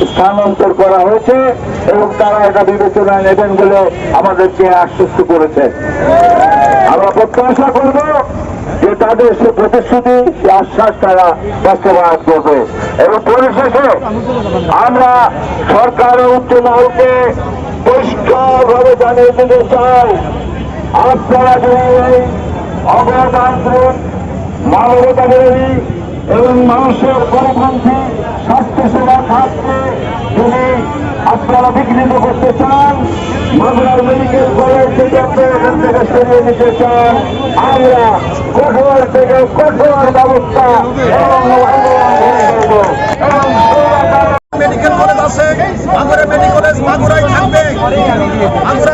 স্থানান্তর করা হয়েছে এবং তারা এটা বিবেচনায় নেবেন বলে আমাদেরকে আশ্বস্ত করেছে। আমরা প্রত্যাশা করব যে তাদের সে প্রতিশ্রুতি আশ্বাস তারা বাস্তবায়ন করবে। এবং পরিশেষে আমরা সরকার উচ্চ মহলকে পরিষ্কারভাবে জানিয়ে দিতে চাই, আপনারা যদি অগণতান্ত্রিক মানবতা এবং মানুষের গণপন্থী যদি আপনারা বিঘ্নিত করতে চান। মাগুরার মেডিকেল কলেজ থেকে আপনারা এখান থেকে সরিয়ে নিতে চান। আমরা কঠোর থেকে কঠোর ব্যবস্থা মেডিকেল কলেজ আছে মাগুরা মেডিকেল কলেজ মাগুরায় থাকবে। মাগুরার